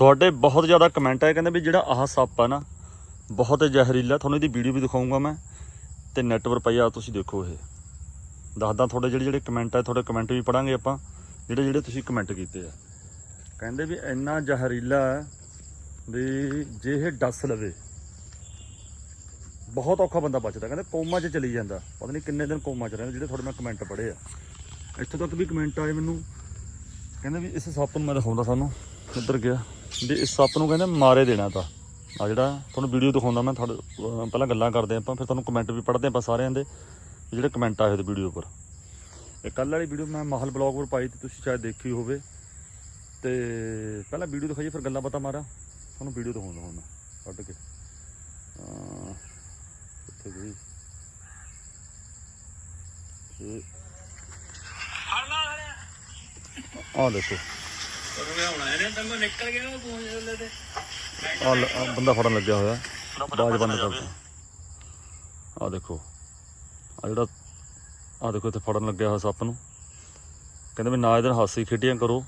ਤੁਹਾਡੇ ਬਹੁਤ ਜ਼ਿਆਦਾ ਕਮੈਂਟ ਆਏ ਕਹਿੰਦੇ ਵੀ ਜਿਹੜਾ ਆਹ ਸੱਪ ਆ ਨਾ, ਬਹੁਤ ਜ਼ਹਿਰੀਲਾ, ਤੁਹਾਨੂੰ ਇਹਦੀ ਵੀਡੀਓ ਵੀ ਦਿਖਾਉਂਗਾ ਮੈਂ, ਤੇ ਨੈਟ ਪਰ ਪਈ ਆ, ਤੁਸੀਂ ਦੇਖੋ ਇਹ। ਦੱਸਦਾ ਤੁਹਾਡੇ ਜਿਹੜੇ ਜਿਹੜੇ ਕਮੈਂਟ ਆ, ਤੁਹਾਡੇ ਕਮੈਂਟ ਵੀ ਪੜਾਂਗੇ ਆਪਾਂ, ਜਿਹੜੇ ਜਿਹੜੇ ਤੁਸੀਂ ਕਮੈਂਟ ਕੀਤੇ ਆ। ਕਹਿੰਦੇ ਵੀ ਇੰਨਾ ਜ਼ਹਿਰੀਲਾ ਵੀ ਜੇ ਇਹ ਡਸ ਲਵੇ, ਬਹੁਤ ਔਖਾ ਬੰਦਾ ਬਚਦਾ, ਕਹਿੰਦੇ ਕੋਮਾ 'ਚ ਚਲੀ ਜਾਂਦਾ, ਪਤਾ ਨਹੀਂ ਕਿੰਨੇ ਦਿਨ ਕੋਮਾ 'ਚ ਰਹਿੰਦਾ, ਜਿਹੜੇ ਤੁਹਾਡੇ ਮੈਂ ਕਮੈਂਟ ਪੜ੍ਹੇ ਆ। ਇੱਥੋਂ ਤੱਕ ਵੀ ਕਮੈਂਟ ਆਏ ਮੈਨੂੰ, ਕਹਿੰਦੇ ਵੀ ਇਸ ਸੱਪ ਨੂੰ ਮੈਂ ਦਿਖਾਉਂਦਾ ਸਾਨੂੰ। ਉੱਧਰ ਗਿਆ। ਵੀ ਇਸ ਸੱਪ ਨੂੰ ਕਹਿੰਦੇ ਮਾਰੇ ਦੇਣਾ ਤਾਂ। ਆ ਜਿਹੜਾ ਤੁਹਾਨੂੰ ਵੀਡੀਓ ਦਿਖਾਉਂਦਾ ਮੈਂ ਤੁਹਾਡੇ ਪਹਿਲਾਂ ਗੱਲਾਂ ਕਰਦੇ ਆਪਾਂ, ਫਿਰ ਤੁਹਾਨੂੰ ਕਮੈਂਟ ਵੀ ਪੜ੍ਹਦੇ ਆਪਾਂ ਸਾਰਿਆਂ ਦੇ ਜਿਹੜੇ ਕਮੈਂਟ ਆਏ ਹੋਏ ਵੀਡੀਓ ਉੱਪਰ। ਇਹ ਕੱਲ ਵਾਲੀ ਵੀਡੀਓ ਮੈਂ ਮਾਹਲ ਬਲੌਗ ਉੱਪਰ ਪਾਈ ਤੇ ਤੁਸੀਂ ਸ਼ਾਇਦ ਦੇਖੀ ਹੋਵੇ। ਤੇ ਪਹਿਲਾਂ ਵੀਡੀਓ ਦਿਖਾਈਏ, ਫਿਰ ਗੱਲਾਂ ਬਾਤਾਂ ਮਾਰਾਂ। ਤੁਹਾਨੂੰ ਵੀਡੀਓ ਦਿਖਾਉਂਦਾ ਹੁਣ ਮੈਂ, ਕੱਢ ਕੇ। ਅਹ ਕਿੱਥੇ ਗਈ ਇਹ ਆ ਦੇਖੋ। ਨਿਕਲ ਗਿਆ ਪਹੁੰਚ ਜਾਂਦੇ ਤੇ। ਆ ਲ- ਆਹ ਬੰਦਾ ਫੜਨ ਲੱਗਿਆ ਹੋਇਆ। ਬਾਜ ਬੰਦ ਕਰਦਾ ਆ ਦੇਖੋ। ਆ ਜਿਹੜਾ ਆ ਦੇਖੋ ਇੱਥੇ ਫੜਨ ਲੱਗਿਆ ਹੋਇਆ ਸੱਪ ਨੂੰ। ਕਹਿੰਦੇ ਵੀ ਨਾ ਇਹਦੇ ਨਾਲ ਹਾਸੀ ਖੇਡੀਆਂ ਕਰੋ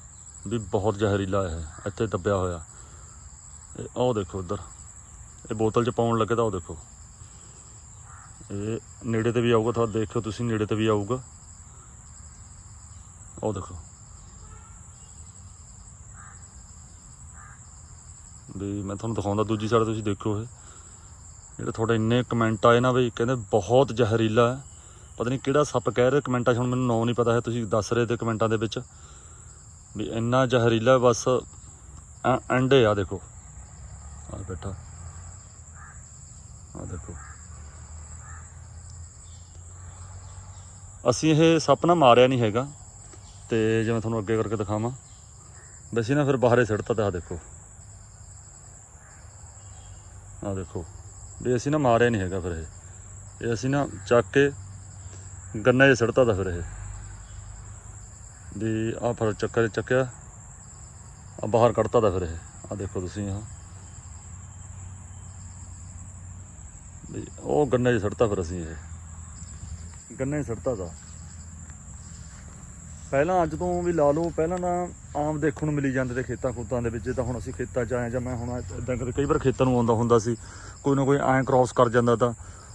ਵੀ ਬਹੁਤ ਜ਼ਹਿਰੀਲਾ ਹੈ ਇੱਥੇ ਦੱਬਿਆ ਹੋਇਆ। ਇਹ ਆਹ ਦੇਖੋ ਉਧਰ ਇਹ ਬੋਤਲ 'ਚ ਪਾਉਣ ਲੱਗੇ ਤਾਂ ਉਹ ਦੇਖੋ। ਇਹ ਨੇੜੇ ਤੇ ਵੀ ਆਊਗਾ ਤਾਂ ਦੇਖਿਓ ਤੁਸੀਂ ਨੇੜੇ ਤੇ ਵੀ ਆਊਗਾ। ਉਹ ਦੇਖੋ। ਵੀ ਮੈਂ ਤੁਹਾਨੂੰ ਦਿਖਾਉਂਦਾ, ਦੂਜੀ ਸਾਈਡ ਤੁਸੀਂ ਦੇਖੋ ਇਹ। ਜਿਹੜੇ ਤੁਹਾਡੇ ਇੰਨੇ ਕਮੈਂਟ ਆਏ ਨਾ ਬਈ ਕਹਿੰਦੇ ਬਹੁਤ ਜ਼ਹਿਰੀਲਾ ਹੈ। ਪਤਾ ਨਹੀਂ ਕਿਹੜਾ ਸੱਪ ਕਹਿ ਰਹੇ ਕਮੈਂਟਾਂ 'ਚ ਹੁਣ ਮੈਨੂੰ ਨਾਂ ਨਹੀਂ ਪਤਾ ਹੈ, ਤੁਸੀਂ ਦੱਸ ਰਹੇ ਤੇ ਕਮੈਂਟਾਂ ਦੇ ਵਿੱਚ। ਵੀ ਇੰਨਾ ਜ਼ਹਿਰੀਲਾ ਬਸ ਐ- ਅੰਡੇ ਆ ਦੇਖੋ। ਆ ਬੈਠਾ। ਆ ਦੇਖੋ। ਅਸੀਂ ਇਹ ਸੱਪ ਨਾ ਮਾਰਿਆ ਨਹੀਂ ਹੈਗਾ। ਤੇ ਜਿਵੇਂ ਤੁਹਾਨੂੰ ਅੱਗੇ ਕਰਕੇ ਦਿਖਾਵਾਂ। ਵੈਸੇ ਨਾ ਫਿਰ ਬਾਹਰੇ ਸਿੱਟਤਾ ਤਾਂ ਆ ਦੇਖੋ। ਆ ਦੇਖੋ। ਵੀ ਅਸੀਂ ਨਾ ਮਾਰਿਆ ਨਹੀਂ ਹੈਗਾ ਫਿਰ ਇਹ। ਇਹ ਅਸੀਂ ਨਾ ਚੱਕ ਕੇ ਗੰਨੇ 'ਚ ਸਿੱਟਤਾ ਤਾਂ ਫਿਰ ਇਹ। ਵੀ ਆ ਫਿਰ ਚੱਕਰ ਚੱਕਿਆ। ਆ ਬਾਹਰ ਕੱਢਤਾ ਤਾਂ ਫਿਰ ਇਹ। ਆ ਦੇਖੋ ਤੁਸੀਂ ਆ ਵੀ ਉਹ ਗੰਨੇ 'ਚ ਸਿੱਟਤਾ ਫਿਰ ਅਸੀਂ ਇਹ। ਗੰਨੇ 'ਚ ਸਿੱਟਤਾ ਤਾਂ। ਪਹਿਲਾਂ ਅੱਜ ਤੋਂ ਵੀ ਲਾ ਲਓ, ਪਹਿਲਾਂ ਤਾਂ ਆਮ ਦੇਖਣ ਨੂੰ ਮਿਲੀ ਜਾਂਦੇ ਤੇ ਖੇਤਾਂ ਖੂਤਾਂ ਦੇ ਵਿੱਚ ਤਾਂ ਹੁਣ ਅਸੀਂ ਖੇਤਾਂ 'ਚ ਆਏ ਜਾਂ ਮੈਂ ਹੁਣ ਇਦਾਂ ਕਦੇ ਕਈ ਵਾਰ ਖੇਤਾਂ ਨੂੰ ਆਉਂਦਾ ਹੁੰਦਾ ਸੀ, ਕੋਈ ਨਾ ਕੋਈ ਐਂ ਕ੍ਰਾਸ ਕਰ ਜਾਂਦਾ ਤਾਂ,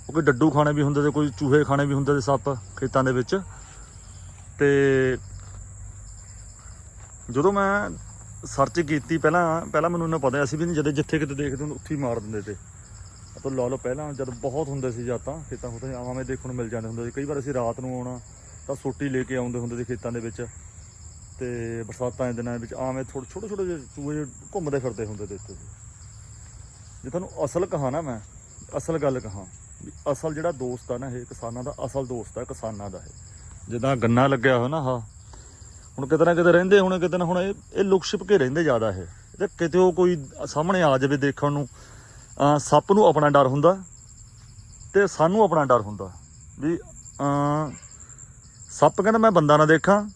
ਉਹ ਕੋਈ ਡੱਡੂ ਖਾਣੇ ਵੀ ਹੁੰਦੇ ਤੇ ਕੋਈ ਚੂਹੇ ਖਾਣੇ ਵੀ ਹੁੰਦੇ ਤੇ ਸੱਪ ਖੇਤਾਂ ਦੇ ਵਿੱਚ। ਤੇ ਜਦੋਂ ਮੈਂ ਸਰਚ ਕੀਤੀ, ਪਹਿਲਾਂ ਪਹਿਲਾਂ ਮੈਨੂੰ ਇਹਨਾਂ ਪਤਾ ਸੀ ਵੀ ਜਦੋਂ ਜਿੱਥੇ ਕਿਤੇ ਦੇਖਦੇ ਹੁੰਦੇ, ਉੱਥੇ ਹੀ ਮਾਰ ਦਿੰਦੇ ਤੇ। ਆਪਾਂ ਲਾ ਲਓ, ਪਹਿਲਾਂ ਜਦ ਬਹੁਤ ਹੁੰਦੇ ਸੀ ਜਾਂ ਤਾਂ, ਖੇਤਾਂ ਖੂਤਾਂ 'ਚ ਆਵਾਂਵੇਂ ਦੇਖਣ ਨੂੰ ਮਿਲ ਜਾਂਦੇ ਹੁੰਦੇ ਸੀ। ਕਈ ਵਾਰ ਅਸੀਂ ਰਾਤ ਨੂੰ ਆਉਣਾ ਤਾਂ ਸੋਟੀ ਲੈ ਕੇ ਆਉਂਦੇ ਹੁੰਦੇ ਸੀ ਖੇਤਾਂ ਦੇ ਵਿੱਚ। ਤੇ ਬਰਸਾਤਾਂ ਦੇ ਦਿਨਾਂ ਵਿੱਚ ਆਵੇਂ ਥੋੜੇ ਛੋਟੇ ਛੋਟੇ ਜਿਹੇ ਚੂਹੇ ਘੁੰਮਦੇ ਫਿਰਦੇ ਹੁੰਦੇ ਤੇ ਇੱਥੇ। ਜੇ ਤੁਹਾਨੂੰ ਅਸਲ ਕਹਾ ਨਾ ਮੈਂ, ਅਸਲ ਗੱਲ ਕਹਾ, ਵੀ ਅਸਲ ਜਿਹੜਾ ਦੋਸਤ ਆ ਨਾ ਇਹ ਕਿਸਾਨਾਂ ਦਾ, ਅਸਲ ਦੋਸਤ ਆ ਕਿਸਾਨਾਂ ਦਾ ਇਹ। ਜਿੱਦਾਂ ਗੰਨਾ ਲੱਗਿਆ ਹੋਇਆ ਨਾ ਆਹ, ਹੁਣ ਕਿਤੇ ਨਾ ਕਿਤੇ ਰਹਿੰਦੇ ਹੁਣ, ਕਿਤੇ ਨਾ ਹੁਣ ਇਹ ਇਹ ਲੁਕ ਛਿਪ ਕੇ ਰਹਿੰਦੇ ਜ਼ਿਆਦਾ ਇਹ। ਤੇ ਕਿਤੇ ਉਹ ਕੋਈ ਸਾਹਮਣੇ ਆ ਜਾਵੇ ਦੇਖਣ ਨੂੰ ਸੱਪ ਨੂੰ ਆਪਣਾ ਡਰ ਹੁੰਦਾ ਤੇ ਸਾਨੂੰ ਆਪਣਾ ਡਰ ਹੁੰਦਾ ਵੀ ਸੱਪ ਕਹਿੰਦਾ, ਮੈਂ ਬੰਦਾ ਨਾ ਦੇਖਾਂ।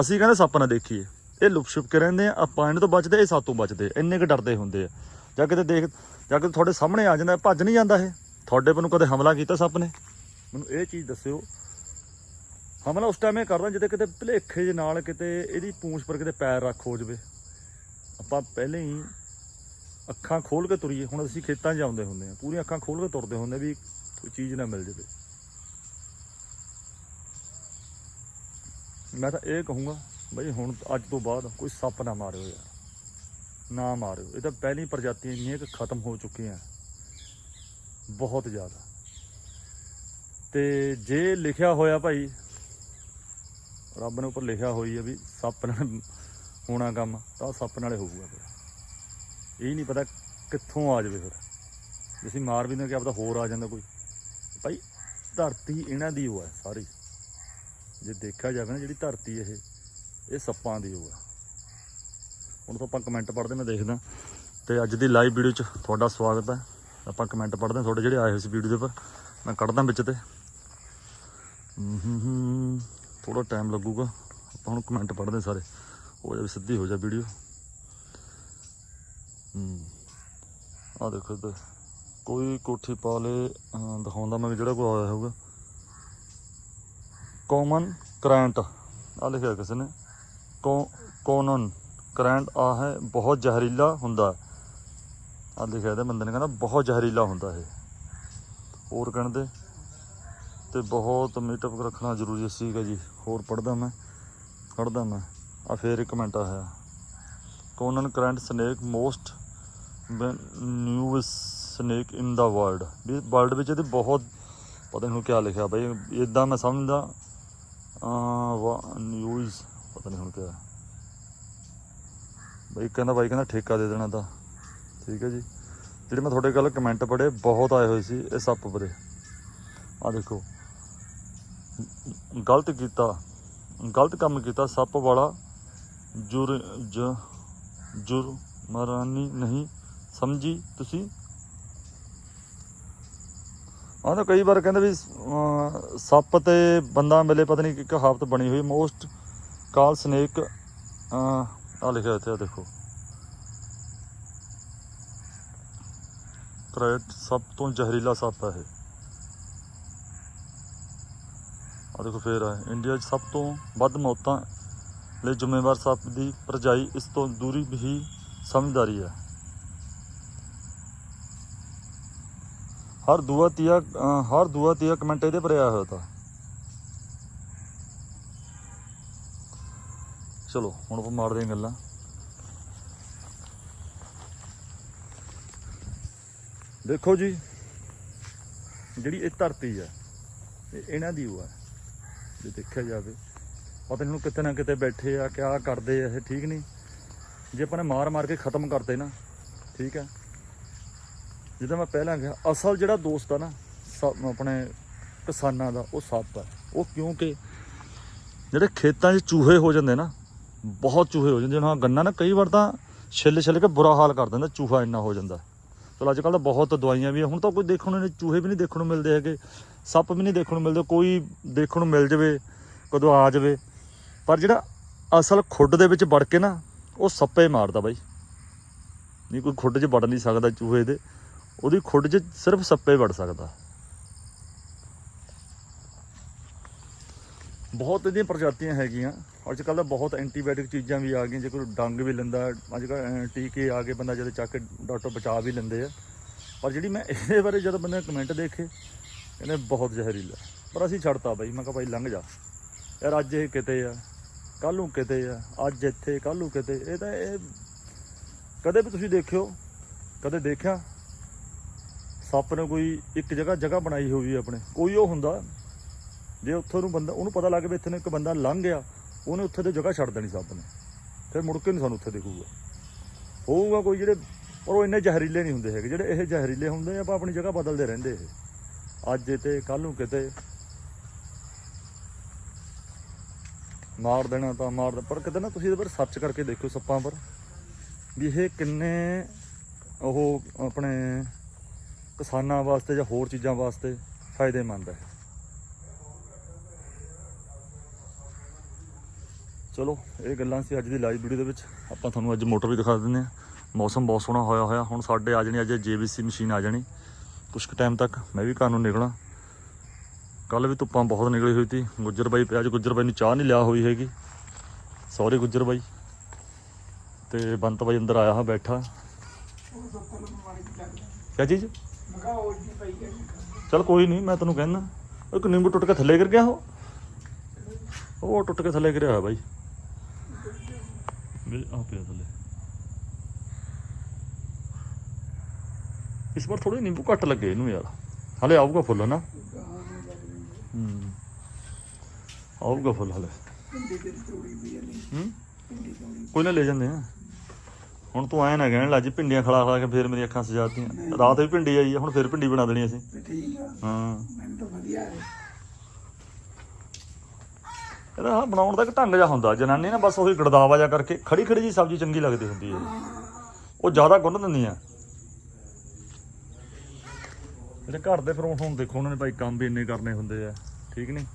ਅਸੀਂ ਕਹਿੰਦੇ, ਸੱਪ ਨਾ ਦੇਖੀਏ। ਇਹ ਲੁਕ ਕੇ ਰਹਿੰਦੇ ਆ। ਆਪਾਂ ਇਹਨਾਂ ਤੋਂ ਬਚਦੇ, ਇਹ ਸਾਤੋਂ ਬਚਦੇ। ਇੰਨੇ ਕੁ ਡਰਦੇ ਹੁੰਦੇ ਆ। ਜਾਂ ਕਿਤੇ ਦੇਖ, ਜਾਂ ਕਿਤੇ ਤੁਹਾਡੇ ਸਾਹਮਣੇ ਆ ਜਾਂਦਾ, ਭੱਜ ਨਹੀਂ ਜਾਂਦਾ ਇਹ। ਤੁਹਾਡੇ ਪਰ ਨੂੰ ਕਦੇ ਹਮਲਾ ਕੀਤਾ ਸੱਪ ਨੇ? ਮੈਨੂੰ ਇਹ ਚੀਜ਼ ਦੱਸਿਓ। ਹਮਲਾ ਉਸ ਟਾਈਮ ਇਹ ਕਰਦਾ ਜਦੋਂ ਕਿਤੇ ਭਲੇਖੇ ਦੇ ਨਾਲ ਕਿਤੇ ਇਹਦੀ ਪੂੰਛ ਪਰ ਕਿਤੇ ਪੈਰ ਰੱਖ ਹੋ ਜਵੇ। ਆਪਾਂ ਪਹਿਲੇ ਹੀ ਅੱਖਾਂ ਖੋਲ ਕੇ ਤੁਰੀਏ। ਹੁਣ ਅਸੀਂ ਖੇਤਾਂ 'ਚ ਆਉਂਦੇ ਹੁੰਦੇ ਆ। ਪੂਰੀਆਂ ਅੱਖਾਂ ਖੋਲ ਕੇ ਤੁਰਦੇ ਹੁੰਦੇ ਵੀ ਕੋਈ ਚੀਜ਼ ਨਾ ਮਿਲ ਜਵੇ। ਮੈਂ ਤਾਂ ਇਹ ਕਹੂੰਗਾ ਬਈ ਹੁਣ ਅੱਜ ਤੋਂ ਬਾਅਦ ਕੋਈ ਸੱਪ ਨਾ ਮਾਰਿਓ ਯਾਰ। ਨਾ ਮਾਰਿਓ। ਇਹ ਤਾਂ ਪਹਿਲੀ ਪ੍ਰਜਾਤੀਆਂ ਇੰਨੀਆਂ ਕਿ ਖਤਮ ਹੋ ਚੁੱਕੀਆਂ। ਬਹੁਤ ਜ਼ਿਆਦਾ। ਤੇ ਜੇ ਲਿਖਿਆ ਹੋਇਆ ਭਾਈ, ਰੱਬ ਨੇ ਉੱਪਰ ਲਿਖਿਆ ਹੋਈ ਹੈ ਵੀ ਸੱਪ ਨਾਲ ਹੋਣਾ ਕੰਮ, ਤਾਂ ਸੱਪ ਨਾਲੇ ਹੋਊਗਾ ਫਿਰ। ਇਹ ਨਹੀਂ ਪਤਾ ਕਿੱਥੋਂ ਆ ਜਾਵੇ ਫਿਰ। ਤੁਸੀਂ ਮਾਰ ਵੀ ਨਾ ਕਿ ਆਪਦਾ ਹੋਰ ਆ ਜਾਂਦਾ ਕੋਈ। ਭਾਈ, ਧਰਤੀ ਇਹਨਾਂ ਦੀ ਉਹ ਹੈ ਸਾਰੀ। ਜੇ ਦੇਖਿਆ ਜਾਵੇ ਨਾ ਜਿਹੜੀ ਧਰਤੀ ਇਹ ਇਹ ਸੱਪਾਂ ਦੀ ਉਹ ਆ। ਹੁਣ ਤਾਂ ਆਪਾਂ ਕਮੈਂਟ ਪੜ੍ਹਦੇ ਮੈਂ ਦੇਖਦਾ। ਤੇ ਅੱਜ ਦੀ ਲਾਈਵ ਵੀਡੀਓ 'ਚ ਤੁਹਾਡਾ ਸਵਾਗਤ ਹੈ। ਆਪਾਂ ਕਮੈਂਟ ਪੜ੍ਹਦੇ ਹਾਂ, ਤੁਹਾਡੇ ਜਿਹੜੇ ਆਏ ਹੋਏ ਸੀ ਵੀਡੀਓ ਦੇ ਉੱਪਰ। ਮੈਂ ਕੱਢਦਾ ਵਿੱਚ ਤੇ। ਥੋੜਾ ਟਾਈਮ ਲੱਗੂਗਾ। ਆਪਾਂ ਹੁਣ ਕਮੈਂਟ ਪੜ੍ਹਦੇ ਸਾਰੇ। ਹੋ ਜਾਵੇ ਸਿੱਧੀ, ਹੋ ਜਾ ਵੀਡੀਓ ਹੂੰ ਆ ਦੇਖੋ ਇੱਧਰ। ਕੋਈ ਕੋਠੀ ਪਾ ਲੇ ਦਿਖਾਉਂਦਾ ਮੈਂ ਵੀ ਜਿਹੜਾ ਕੋਈ ਆਇਆ ਹੋਊਗਾ। ਕੋਮਨ ਕਰੰਟ ਆ ਲਿਖਿਆ ਕਿਸੇ ਨੇ ਕੋਨਨ ਕਰੰਟ ਆ ਹੈ, ਬਹੁਤ ਜ਼ਹਿਰੀਲਾ ਹੁੰਦਾ ਆ ਲਿਖਿਆ ਇਹਦੇ ਬੰਦੇ ਨੇ ਕਹਿੰਦਾ ਬਹੁਤ ਜ਼ਹਿਰੀਲਾ ਹੁੰਦਾ ਇਹ। ਹੋਰ ਕਹਿੰਦੇ, ਤੇ ਬਹੁਤ ਮੀਟਅਪ ਰੱਖਣਾ ਜ਼ਰੂਰੀ ਸੀਗਾ ਜੀ। ਹੋਰ ਪੜਦਾ ਮੈਂ ਪੜਦਾ ਮੈਂ। ਆ ਫੇਰ ਇੱਕ ਮਿੰਟ ਆਇਆ। Common krait snake most new snake in the world. We world ਵਿੱਚ ਇਹਦੀ ਬਹੁਤ, ਪਤਾ ਨਹੀਂ ਹੁਣ ਕੀ ਲਿਖਿਆ ਬਈ ਇਦਾਂ ਮੈਂ ਸਮਝਦਾ ਨਿਊਜ਼ ਪਤਾ ਨਹੀਂ ਹੁਣ ਕੀ ਬਾਈ ਕਹਿੰਦਾ ਬਾਈ ਕਹਿੰਦਾ ਠੇਕਾ ਦੇ ਦੇਣਾ ਤਾਂ। ਠੀਕ ਹੈ ਜੀ। ਜਿਹੜੇ ਮੈਂ ਤੁਹਾਡੇ ਗੱਲ ਕਮੈਂਟ ਪੜ੍ਹੇ, ਬਹੁਤ ਆਏ ਹੋਏ ਸੀ, ਇਹ ਸੱਪ ਬਾਰੇ ਆ ਦੇਖੋ। ਗਲਤ ਕੀਤਾ, ਗਲਤ ਕੰਮ ਕੀਤਾ, ਸੱਪ ਵਾਲਾ ਜੁਰ, ਜ ਜੁਰਮਾਨੀ ਨਹੀਂ। ਸਮਝੀ ਤੁਸੀਂ? ਆਹ ਤਾਂ ਕਈ ਵਾਰ ਕਹਿੰਦੇ ਵੀ ਸੱਪ ਤੇ ਬੰਦਾ ਮਿਲੇ, ਪਤਾ ਨਹੀਂ ਕਿ ਕਹਾਵਤ ਬਣੀ ਹੋਈ। ਮੋਸਟ ਕਾਲ ਸਨੇਕ ਆ ਲਿਖਿਆ ਇੱਥੇ, ਆਹ ਦੇਖੋ। ਕਰੈਟ ਸਭ ਤੋਂ ਜ਼ਹਿਰੀਲਾ ਸੱਪ ਹੈ ਇਹ। ਆ ਦੇਖੋ ਫੇਰ ਆ, ਇੰਡੀਆ 'ਚ ਸਭ ਤੋਂ ਵੱਧ ਮੌਤਾਂ ਲਈ ਜ਼ਿੰਮੇਵਾਰ ਸੱਪ ਦੀ ਪਰਜਾਈ ਇਸ ਤੋਂ ਦੂਰੀ ਵੀ ਸਮਝਦਾਰੀ ਹੈ। ਹਰ ਦੂਆ ਤੀਆ ਹਰ ਦੂਆ ਤੀਆ ਕਮੈਂਟ ਇਹਦੇ ਪਰ ਆਇਆ ਹੋਇਆ ਤਾਂ। ਚਲੋ, ਹੁਣ ਆਪਾਂ ਮਾਰਦੇ ਹਾਂ ਗੱਲਾਂ। ਦੇਖੋ ਜੀ, ਜਿਹੜੀ ਇਹ ਧਰਤੀ ਆ, ਇਹ ਇਹਨਾਂ ਦੀ ਉਹ ਆ। ਜੇ ਦੇਖਿਆ ਜਾਵੇ ਪਤਾ ਨਹੀਂ ਹੁਣ ਕਿਤੇ ਨਾ ਕਿਤੇ ਬੈਠੇ ਆ, ਕਿਆ ਕਰਦੇ ਆ, ਇਹ ਠੀਕ ਨਹੀਂ। ਜੇ ਆਪਾਂ ਨੇ ਮਾਰ ਮਾਰ ਕੇ ਖਤਮ ਕਰਤੇ ਨਾ, ਠੀਕ ਹੈ ਜਿੱਦਾਂ ਮੈਂ ਪਹਿਲਾਂ ਕਿਹਾ, ਅਸਲ ਜਿਹੜਾ ਦੋਸਤ ਆ ਨਾ ਸੱਪ- ਆਪਣੇ ਕਿਸਾਨਾਂ ਦਾ, ਉਹ ਸੱਪ ਆ ਉਹ ਕਿਉਂਕਿ ਜਿਹੜੇ ਖੇਤਾਂ 'ਚ ਚੂਹੇ ਹੋ ਜਾਂਦੇ ਨਾ, ਬਹੁਤ ਚੂਹੇ ਹੋ ਜਾਂਦੇ। ਹਾਂ, ਗੰਨਾ ਨਾ ਕਈ ਵਾਰ ਤਾਂ ਛਿੱਲ ਛਿੱਲ ਕੇ ਬੁਰਾ ਹਾਲ ਕਰ ਦਿੰਦਾ, ਚੂਹਾ ਇੰਨਾ ਹੋ ਜਾਂਦਾ। ਚਲੋ, ਅੱਜ ਕੱਲ ਤਾਂ ਬਹੁਤ ਦਵਾਈਆਂ ਵੀ ਆ। ਹੁਣ ਤਾਂ ਕੋਈ ਦੇਖਣ ਨੂੰ ਚੂਹੇ ਵੀ ਨਹੀਂ ਦੇਖਣ ਨੂੰ ਮਿਲਦੇ ਹੈਗੇ। ਸੱਪ ਵੀ ਨਹੀਂ ਦੇਖਣ ਨੂੰ ਮਿਲਦੇ। ਕੋਈ ਦੇਖਣ ਨੂੰ ਮਿਲ ਜਵੇ, ਕਦੋਂ ਆ ਜਾਵੇ। ਪਰ ਜਿਹੜਾ ਅਸਲ ਖੁੱਡ ਦੇ ਵਿੱਚ ਵੜ ਕੇ ਨਾ, ਉਹ ਸੱਪੇ ਮਾਰਦਾ ਬਾਈ। ਨਹੀਂ, ਕੋਈ ਖੁੱਡ 'ਚ ਵੜ ਨਹੀਂ ਸਕਦਾ ਚੂਹੇ ਦੇ। ਉਹਦੀ ਖੁੱਡ 'ਚ ਸਿਰਫ ਸੱਪੇ ਵੜ ਸਕਦਾ। ਬਹੁਤ ਇਹਦੀਆਂ ਪ੍ਰਜਾਤੀਆਂ ਹੈਗੀਆਂ। ਅੱਜ ਕੱਲ੍ਹ ਤਾਂ ਬਹੁਤ ਐਂਟੀਬਾਇਓਟਿਕ ਚੀਜ਼ਾਂ ਵੀ ਆ ਗਈਆਂ, ਜੇ ਕੋਈ ਡੰਗ ਵੀ ਲੈਂਦਾ ਅੱਜ ਕੱਲ੍ਹ ਟੀਕੇ ਆ ਕੇ ਬੰਦਾ ਜਦੋਂ ਚੱਕ ਕੇ ਡਾਕਟਰ ਬਚਾ ਵੀ ਲੈਂਦੇ ਆ। ਪਰ ਜਿਹੜੀ ਮੈਂ ਇਹਦੇ ਬਾਰੇ ਜਦੋਂ ਬੰਦੇ ਕਮੈਂਟ ਦੇਖੇ, ਇਹਨੇ ਬਹੁਤ ਜ਼ਹਿਰੀਲਾ। ਪਰ ਅਸੀਂ ਛੱਡਤਾ ਬਾਈ, ਮੈਂ ਕਿਹਾ ਬਾਈ ਲੰਘ ਜਾ। ਯਾਰ ਅੱਜ ਇਹ ਕਿਤੇ ਆ, ਕੱਲ੍ਹ ਨੂੰ ਕਿਤੇ ਆ, ਅੱਜ ਇੱਥੇ, ਕੱਲ੍ਹ ਨੂੰ ਕਿਤੇ, ਇਹ ਤਾਂ ਇਹ ਕਦੇ ਵੀ ਤੁਸੀਂ ਦੇਖਿਓ, ਕਦੇ ਦੇਖਿਆ? ਸੱਪ ਨੇ ਕੋਈ ਇੱਕ ਜਗ੍ਹਾ ਜਗ੍ਹਾ ਬਣਾਈ ਹੋਈ ਆਪਣੇ। ਕੋਈ ਉਹ ਹੁੰਦਾ, ਜੇ ਉੱਥੋਂ ਨੂੰ ਬੰਦਾ ਉਹਨੂੰ ਪਤਾ ਲੱਗ ਵੀ ਇੱਥੇ ਨੂੰ ਇੱਕ ਬੰਦਾ ਲੰਘ ਗਿਆ, ਉਹਨੇ ਉੱਥੇ ਤੇ ਜਗ੍ਹਾ ਛੱਡ ਦੇਣੀ ਸੱਪ ਨੇ। ਫਿਰ ਮੁੜ ਕੇ ਨਹੀਂ ਸਾਨੂੰ ਉੱਥੇ ਦਿਖੂਗਾ। ਹੋਊਗਾ ਕੋਈ ਜਿਹੜੇ ਪਰ ਉਹ ਇੰਨੇ ਜ਼ਹਿਰੀਲੇ ਨਹੀਂ ਹੁੰਦੇ ਹੈਗੇ। ਜਿਹੜੇ ਇਹ ਜ਼ਹਿਰੀਲੇ ਹੁੰਦੇ ਆਪਾਂ ਆਪਣੀ ਜਗ੍ਹਾ ਬਦਲਦੇ ਰਹਿੰਦੇ ਇਹ। ਅੱਜ ਤੇ ਕੱਲ ਨੂੰ ਕਿਤੇ ਮਾਰ ਦੇਣਾ ਤਾਂ ਮਾਰ ਦੇ ਪਰ ਕਿਤੇ ਨਾ ਤੁਸੀਂ ਇਹਦੇ ਪਰ ਸਰਚ ਕਰਕੇ ਦੇਖਿਓ ਸੱਪਾਂ ਪਰ, ਵੀ ਇਹ ਕਿੰਨੇ ਉਹ ਆਪਣੇ ਕਿਸਾਨਾਂ ਵਾਸਤੇ ਜਾਂ ਹੋਰ ਚੀਜ਼ਾਂ ਵਾਸਤੇ ਫਾਇਦੇਮੰਦ ਹੈ। ਚਲੋ, ਇਹ ਗੱਲਾਂ ਸੀ ਅੱਜ ਦੀ ਲਾਈਵ ਵੀਡੀਓ ਦੇ ਵਿੱਚ। ਆਪਾਂ ਤੁਹਾਨੂੰ ਅੱਜ ਮੋਟਰ ਵੀ ਦਿਖਾ ਦਿੰਦੇ ਆ ਮੌਸਮ ਬਹੁਤ ਸੋਹਣਾ ਹੋਇਆ ਹੋਇਆ। ਹੁਣ ਸਾਡੇ ਆ ਜਾਣੀ ਅੱਜ ਜੀਬੀਸੀ ਮਸ਼ੀਨ ਆ ਜਾਣੀ। ਕੁਝ ਕੁ ਟਾਈਮ ਤੱਕ ਮੈਂ ਵੀ ਘਰ ਨੂੰ ਨਿਕਲਾਂ। ਕੱਲ ਵੀ ਧੁੱਪਾਂ ਬਹੁਤ ਨਿਕਲੀ ਹੋਈ ਸੀ। ਗੁੱਜਰ ਬਾਈ ਪਿਆ। ਅੱਜ ਗੁੱਜਰ ਬਾਈ ਨੂੰ ਚਾਹ ਨਹੀਂ ਲਿਆ ਹੋਈ ਹੈਗੀ। ਸੌਰੀ ਗੁੱਜਰ ਬਾਈ। ਤੇ ਬੰਤ ਬਾਈ ਅੰਦਰ ਆਇਆ ਹਾਂ ਬੈਠਾ। ਕਿਆ ਚੀਜ਼? ਚਲ ਕੋਈ ਨਹੀਂ, ਮੈਂ ਤੈਨੂੰ ਕਹਿੰਦਾ ਉਹ ਇੱਕ ਨਿੰਬੂ ਟੁੱਟ ਕੇ ਥੱਲੇ ਗਿਰ ਗਿਆ ਉਹ। ਉਹ ਟੁੱਟ ਕੇ ਥੱਲੇ ਗਿਰਿਆ ਹੋਇਆ ਬਾਈ। ਮੇਰੇ ਆ ਪਿਆ ਥੱਲੇ। ਇਸ ਵਾਰ ਥੋੜੇ ਨਿੰਬੂ ਘੱਟ ਲੱਗੇ ਇਹਨੂੰ ਯਾਰ। ਹਲੇ ਆਊਗਾ ਫੁੱਲ ਨਾ ਹੂੰ। ਆਊਗਾ ਫੁੱਲ ਹਲੇ। ਕੋਈ ਨਾ ਲੈ ਜਾਂਦੇ ਆ। ਹੁਣ ਤੂੰ ਐਂ ਨਾ ਕਹਿਣ ਲੱਜ ਭਿੰਡੀਆਂ ਖਲਾ ਖਲਾ ਕੇ ਫੇਰ ਮੇਰੀਆਂ ਅੱਖਾਂ ਸਜਾਤੀਆਂ। ਰਾਤ ਵੀ ਭਿੰਡੀ ਆਈ ਆ ਹੁਣ ਫੇਰ ਭਿੰਡੀ ਬਣਾ ਦੇਣੀ ਅਸੀਂ। ਠੀਕ ਆ। ਹਾਂ। ਮੈਨੂੰ ਤਾਂ ਵਧੀਆ ਹੈ। ਇਹਦਾ ਆਹ ਬਣਾਉਣ ਦਾ ਇੱਕ ਢੰਗ ਜਿਹਾ ਹੁੰਦਾ ਜਨਾਨੀ ਨਾ ਬਸ ਉਹੀ ਗੜਦਾਵਾ ਜਿਹਾ ਕਰਕੇ ਖੜੀ ਖੜੀ ਜੀ ਸਬਜ਼ੀ ਚੰਗੀ ਲੱਗਦੀ ਹੁੰਦੀ ਹੈ। ਉਹ ਜ਼ਿਆਦਾ ਗੁੰਨ ਦਿੰਦੀਆਂ। ਜਿਹੜੇ ਘਰ ਦੇ ਫਿਰ ਹੁਣ ਦੇਖੋ ਉਹਨਾਂ ਨੇ ਭਾਈ ਕੰਮ ਵੀ ਇੰਨੇ ਕਰਨੇ ਹੁੰਦੇ ਆ ਠੀਕ ਨਹੀਂ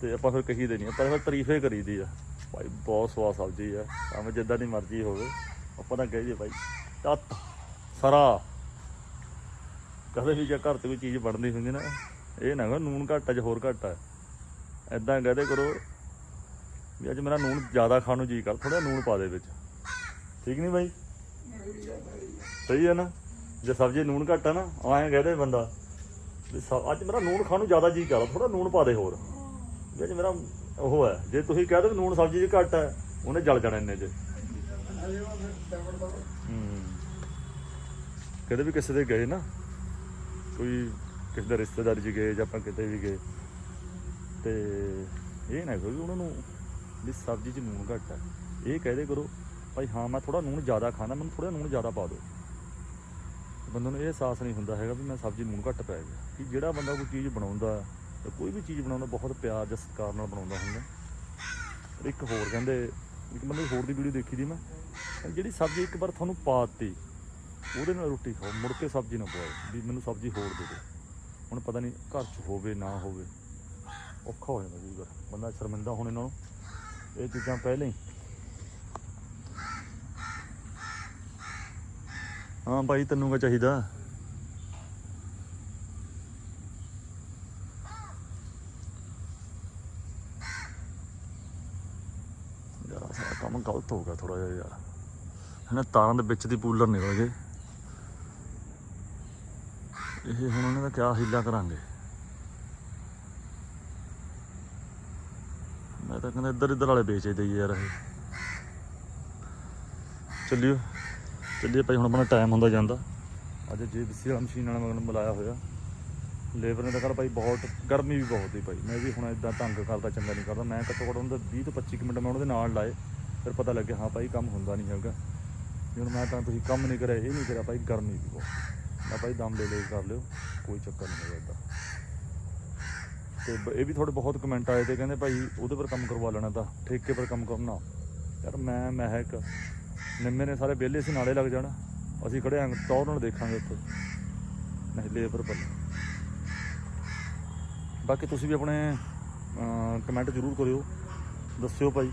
ਤੇ ਆਪਾਂ ਫਿਰ ਕਹੀ ਦੇ ਨਹੀਂ ਆਪਾਂ ਫਿਰ ਤਾਰੀਫੇ ਕਰੀਦੀ ਆ। ਭਾਈ ਬਹੁਤ ਸਵਾਦ ਸਬਜ਼ੀ ਆ ਭਾਵੇਂ ਜਿੱਦਾਂ ਦੀ ਮਰਜ਼ੀ ਹੋਵੇ। ਆਪਾਂ ਤਾਂ ਕਹੀ ਜੇ ਬਾਈ। ਤਤ ਸਰਾ। ਕਦੇ ਵੀ ਜੇ ਘਰ ਤੇ ਕੋਈ ਚੀਜ਼ ਬਣਦੀ ਹੁੰਦੀ ਨਾ, ਇਹ ਨਾ ਕਹੋ ਨੂਨ ਘੱਟ ਆ ਜਾਂ ਹੋਰ ਘੱਟ ਆ। ਐਦਾਂ ਕਹਦੇ ਕਰੋ ਵੀ ਅੱਜ ਮੇਰਾ ਨੂਣ ਜ਼ਿਆਦਾ ਖਾਣ ਨੂੰ ਜੀ ਕਰ ਥੋੜਾ ਨੂਣ ਪਾ ਦੇ ਵਿੱਚ। ਠੀਕ ਨਹੀਂ ਬਾਈ? ਸਹੀ ਹੈ ਨਾ? ਜੇ ਸਬਜ਼ੀ ਨੂਣ ਘੱਟ ਆ ਨਾ ਐਂ ਕਹਦੇ ਬੰਦਾ ਵੀ ਸ- ਅੱਜ ਮੇਰਾ ਨੂਣ ਖਾਣ ਨੂੰ ਜ਼ਿਆਦਾ ਜੀ ਕਰਦਾ ਥੋੜਾ ਨੂਣ ਪਾ ਦੇ ਹੋਰ। ਜੇ ਅੱਜ ਮੇਰਾ ਉਹ ਹੈ। ਜੇ ਤੁਸੀਂ ਕਹਦੇ ਵੀ ਨੂਣ ਸਬਜ਼ੀ 'ਚ ਘੱਟ ਹੈ ਉਹਨੇ ਜਲ ਜਾਣਾ ਇੰਨੇ 'ਚ। ਹੂੰ। ਕਦੇ ਵੀ ਕਿਸੇ ਦੇ ਗਏ ਨਾ, ਕੋਈ ਕਿਸੇ ਦੇ ਰਿਸ਼ਤੇਦਾਰੀ 'ਚ ਗਏ ਜਾਂ ਆਪਾਂ ਕਿਤੇ ਵੀ ਗਏ, ਤੇ ਇਹ ਨਾ ਕੋਈ ਉਹਨਾਂ ਨੂੰ ਵੀ ਸਬਜ਼ੀ 'ਚ ਨੂਣ ਘੱਟ ਹੈ ਇਹ ਕਹਦੇ ਕਰੋ, ਭਾਈ ਹਾਂ, ਮੈਂ ਥੋੜਾ ਨੂਣ ਜ਼ਿਆਦਾ ਖਾਣਾ ਮੈਨੂੰ ਥੋੜਾ ਨੂਣ ਜ਼ਿਆਦਾ ਪਾ ਦਿਓ। ਬੰਦੇ ਨੂੰ ਇਹ ਅਹਿਸਾਸ ਨਹੀਂ ਹੁੰਦਾ ਹੈਗਾ ਵੀ ਮੈਂ ਸਬਜ਼ੀ ਨੂਣ ਘੱਟ ਪੈ ਗਿਆ। ਕਿ ਜਿਹੜਾ ਬੰਦਾ ਕੋਈ ਚੀਜ਼ ਬਣਾਉਂਦਾ ਜਾਂ ਕੋਈ ਵੀ ਚੀਜ਼ ਬਣਾਉਂਦਾ, ਬਹੁਤ ਪਿਆਰ ਜਾਂ ਸਤਿਕਾਰ ਨਾਲ ਬਣਾਉਂਦਾ ਹੁੰਦਾ। ਇੱਕ ਹੋਰ ਕਹਿੰਦੇ, ਇੱਕ ਬੰਦੇ ਹੋਰ ਦੀ ਵੀਡੀਓ ਦੇਖੀ ਦੀ ਮੈਂ। ਜਿਹੜੀ ਸਬਜ਼ੀ ਇੱਕ ਵਾਰ ਤੁਹਾਨੂੰ ਪਾਤੀ, ਉਹਦੇ ਨਾਲ ਰੋਟੀ ਖਾਓ, ਮੁੜ ਕੇ ਸਬਜ਼ੀ ਨਾ ਪਵਾਓ, ਵੀ ਮੈਨੂੰ ਸਬਜ਼ੀ ਹੋਰ ਦੇ ਦਿਓ। ਹੁਣ ਪਤਾ ਨਹੀਂ ਘਰ 'ਚ ਹੋਵੇ ਨਾ ਹੋਵੇ, ਔਖਾ ਹੋ ਜਾਂਦਾ ਕਈ ਵਾਰ ਬੰਦਾ ਸ਼ਰਮਿੰਦਾ ਹੋਣ ਇਹਨਾਂ ਨੂੰ। ਇਹ ਚੀਜ਼ਾਂ ਪਹਿਲਾਂ ਹੀ। ਹਾਂ ਭਾਈ ਤੈਨੂੰ ਕੀ ਚਾਹੀਦਾ ਯਾਰ ਸਾਰਾ ਕੰਮ ਗਲਤ ਹੋ ਗਿਆ ਥੋੜਾ ਜਿਹਾ ਯਾਰ। ਇਹਨਾਂ ਤਾਰਾਂ ਦੇ ਵਿੱਚ ਦੀ ਪੂਲਰ ਨਿਕਲ ਗਏ। ਇਹ ਹੁਣ ਉਹਨਾਂ ਦਾ ਕਿਆ ਹੀਲਾ ਕਰਾਂਗੇ? ਮੈਂ ਤਾਂ ਕਹਿੰਦਾ ਇੱਧਰ ਇੱਧਰ ਵਾਲੇ ਵੇਚ ਦੇ ਯਾਰ ਇਹ। ਚੱਲਿਓ। ਚੱਲੀਏ ਭਾਈ, ਹੁਣ ਆਪਣਾ ਟਾਈਮ ਹੁੰਦਾ ਜਾਂਦਾ। ਅੱਜ ਜੀਬੀਸੀ ਵਾਲਾ ਮਸ਼ੀਨ ਵਾਲਾ ਮਗਨ ਬੁਲਾਇਆ ਹੋਇਆ। ਲੇਬਰ ਨੇ ਤਾਂ ਕੱਲ ਭਾਈ ਬਹੁਤ, ਗਰਮੀ ਵੀ ਬਹੁਤ ਸੀ ਭਾਈ। ਮੈਂ ਵੀ ਹੁਣ ਇਦਾਂ ਢੰਗ ਕਰਦਾ, ਚੰਗਾ ਨਹੀਂ ਕਰਦਾ। ਮੈਂ ਘੱਟੋ ਘੱਟ ਉਹਨਾਂ ਦਾ 20 ਤੋਂ 25 ਕੁ ਮਿੰਟ ਮੈਂ ਉਹਨਾਂ ਦੇ ਨਾਲ ਲਾਏ। ਫਿਰ ਪਤਾ ਲੱਗਿਆ, ਹਾਂ ਭਾਈ ਕੰਮ ਹੁੰਦਾ ਨਹੀਂ ਹੈਗਾ। ਵੀ ਹੁਣ ਮੈਂ ਤਾਂ ਤੁਸੀਂ ਕੰਮ ਨਹੀਂ ਕਰਿਆ, ਇਹ ਨਹੀਂ ਕਰਿਆ, ਭਾਈ ਗਰਮੀ ਵੀ ਬਹੁਤ। ਮੈਂ ਭਾਈ ਦਮ ਲੈ ਲੈ ਕਰ ਲਿਓ, ਕੋਈ ਚੱਕਰ ਨਹੀਂ ਹੈਗਾ ਏਦਾਂ ਤੇ ਇਹ ਵੀ ਤੁਹਾਡੇ ਬਹੁਤ ਕਮੈਂਟ ਆਏ ਤੇ ਕਹਿੰਦੇ ਭਾਈ ਉਹਦੇ ਪਰ ਕੰਮ ਕਰਵਾ ਲੈਣਾ ਤਾਂ, ਠੇਕੇ ਪਰ ਕੰਮ ਕਰਨਾ। ਯਾਰ ਮੈਂ ਮਹਿਕ, ਨਿੰਮੇ ਨੇ ਸਾਰੇ ਵਿਹਲੇ ਸੀ, ਨਾਲੇ ਲੱਗ ਜਾਣਾ। ਅਸੀਂ ਖੜੇ ਆਂ ਟੌਰ ਨਾਲ ਦੇਖਾਂਗੇ ਉੱਥੇ। ਨਹੀਂ, ਲੇਬਰ ਪਰ ਬਾਕੀ ਤੁਸੀਂ ਵੀ ਆਪਣੇ ਕਮੈਂਟ ਜ਼ਰੂਰ ਕਰਿਓ। ਦੱਸਿਓ ਭਾਈ।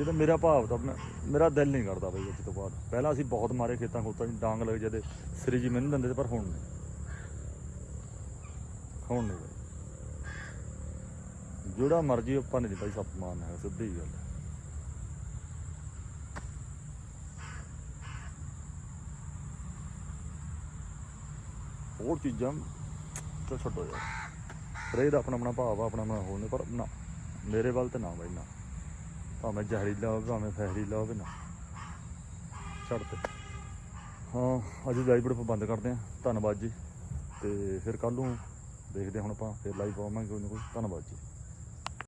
ਜਦੋਂ ਮੇਰਾ ਭਾਵ ਤਾਂ ਮੈਂ- ਮੇਰਾ ਦਿਲ ਨਹੀਂ ਕਰਦਾ ਭਾਈ ਅੱਜ ਤੋਂ ਬਾਅਦ। ਪਹਿਲਾਂ ਅਸੀਂ ਬਹੁਤ ਮਾਰੇ ਖੇਤਾਂ ਖੋਤਾਂ 'ਚ, ਡਾਂਗ ਲੱਗ ਜਦੇ ਸ੍ਰੀ ਜੀ ਮੈਨੂੰ ਦਿੰਦੇ ਤੇ ਪਰ ਹੁਣ ਨਹੀਂ। ਹੁਣ ਨਹੀਂ ਭਾਈ ਜਿਹੜਾ ਮਰਜ਼ੀ ਆਪਾਂ ਨਹੀਂ ਭਾਈ ਸੱਪ ਮਾਰਨਾ ਹੈ ਸਿੱਧੀ ਗੱਲ ਹੈ। ਹੋਰ ਚੀਜ਼ਾਂ ਤਾਂ ਛੱਡੋ ਯਾਰ। ਰੇ ਦਾ ਆਪਣਾ ਆਪਣਾ ਭਾਵ ਆ ਆਪਣਾ ਆਪਣਾ ਹੋਰ ਨਹੀਂ, ਪਰ ਨਾ, ਮੇਰੇ ਵੱਲ ਤੇ ਨਾ ਬਾਈ, ਨਾ। ਭਾਵੇਂ ਜ਼ਹਿਰੀਲਾ ਹੋਵੇ ਭਾਵੇਂ ਫਹਿਰੀਲਾ ਹੋਵੇ ਨਾ। ਛੱਡ ਤੇ। ਹਾਂ, ਅੱਜ ਲਾਈਵ ਵੀਡੀਓ ਬੰਦ ਕਰਦੇ ਹਾਂ ਧੰਨਵਾਦ ਜੀ। ਤੇ ਫਿਰ ਕੱਲ ਨੂੰ ਦੇਖਦੇ ਹਾਂ ਹੁਣ ਆਪਾਂ, ਫਿਰ ਲਾਈਵ ਪਾਵਾਂਗੇ ਕੋਈ ਨਾ ਕੋਈ। ਧੰਨਵਾਦ ਜੀ।